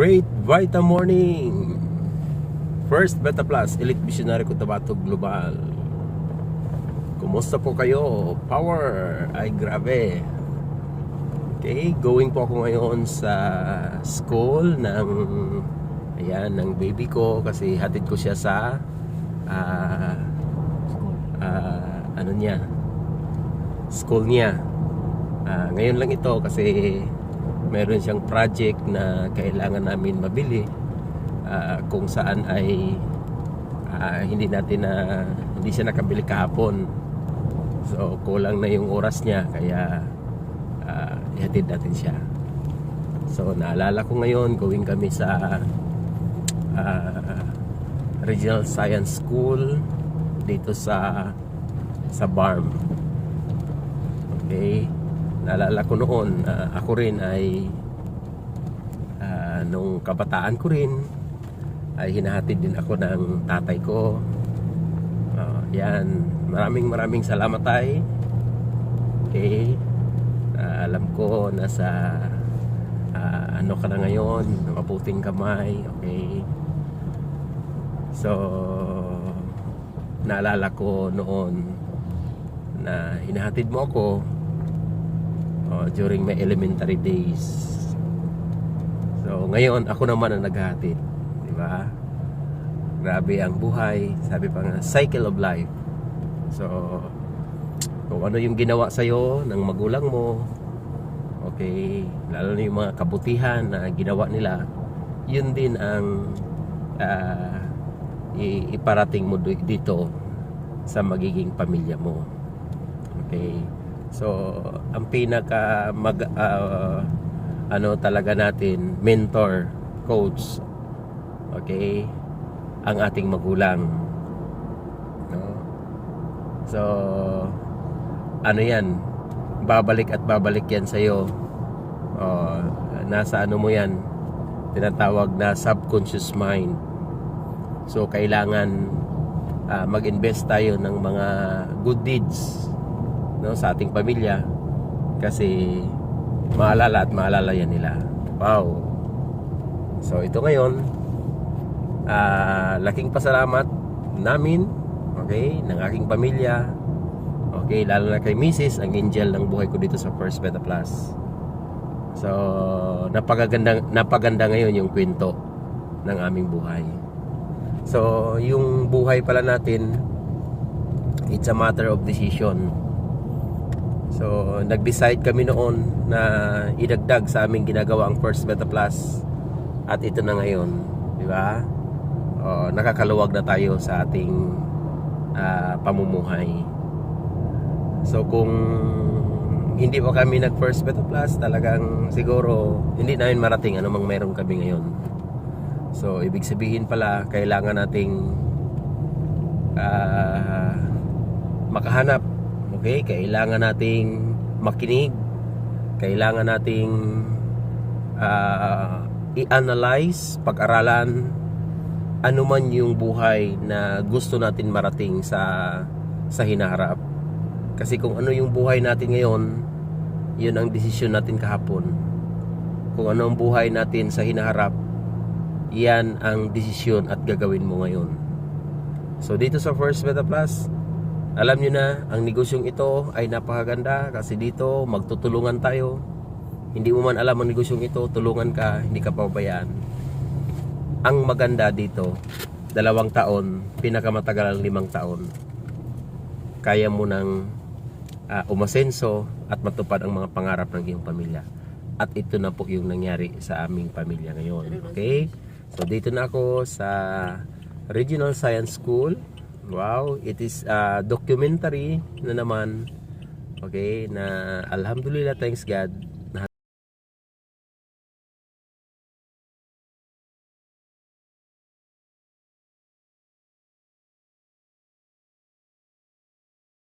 Great Vita Morning! First Beta Plus, Elite Visionary Cotabato Global. Kumusta po kayo? Power! Ay grabe! Okay, going po ako ngayon sa school ng ayan, ng baby ko kasi hatid ko siya sa ah, ah, ano niya school niya Ah, ngayon lang ito kasi meron siyang project na kailangan namin mabili ah, kung saan ay ah, hindi natin na hindi siya nakabili kahapon. So kulang na yung oras niya kaya ah, ihatid natin siya. So naalala ko ngayon going kami sa ah, Regional Science School dito sa sa BARM. Okay naalala ko noon ah, ako rin ay ah, nung kabataan ko rin ay hinahatid din ako ng tatay ko. Ah, yan. Maraming maraming salamat tay. Okay. Ah, alam ko nasa ah, ano ka na ngayon maputing kamay. Okay. So naalala ko noon na hinahatid mo ako oh, during my elementary days. So, ngayon, ako naman ang naghahatid. Di ba? Grabe ang buhay. Sabi pa nga, cycle of life. So, kung ano yung ginawa sa'yo ng magulang mo, okay, lalo na yung mga kabutihan na ginawa nila, yun din ang i- iparating mo di- dito sa magiging pamilya mo. Okay? So, ang pinaka mag ah, ano talaga natin, mentor, coach. Okay? Ang ating magulang. No? So, ano 'yan? Babalik at babalik 'yan sa iyo. Oh, nasa ano mo 'yan? Tinatawag na subconscious mind. So, kailangan ah, mag-invest tayo ng mga good deeds no sa ating pamilya. Kasi maalala at maalala yan nila. Wow. So ito ngayon ah, laking pasalamat namin okay ng aking pamilya okay lalo na kay Mrs. ang angel ng buhay ko dito sa First Beta Plus. So napagaganda napaganda ngayon yung kwento ng aming buhay. So yung buhay pala natin it's a matter of decision So, nag-decide kami noon na idagdag sa aming ginagawa ang First Beta Plus at ito na ngayon, di ba? O, nakakaluwag na tayo sa ating ah, pamumuhay. So, kung hindi pa kami nag First Beta Plus, talagang siguro hindi namin marating anumang meron kami ngayon. So, ibig sabihin pala, kailangan nating ah, makahanap Okay, kailangan nating makinig. Kailangan nating ah, i-analyze, pag-aralan ano man yung buhay na gusto natin marating sa sa hinaharap. Kasi kung ano yung buhay natin ngayon, yun ang desisyon natin kahapon. Kung ano ang buhay natin sa hinaharap, yan ang desisyon at gagawin mo ngayon. So dito sa First Beta Plus, alam nyo na, ang negosyong ito ay napakaganda kasi dito magtutulungan tayo. Hindi mo man alam ang negosyong ito, tulungan ka, hindi ka pabayaan. Ang maganda dito, dalawang taon, pinakamatagal ang limang taon. Kaya mo nang ah, umasenso at matupad ang mga pangarap ng iyong pamilya. At ito na po yung nangyari sa aming pamilya ngayon. Okay? So dito na ako sa Regional Science School Wow, it is a documentary na naman. Okay, na alhamdulillah thanks God.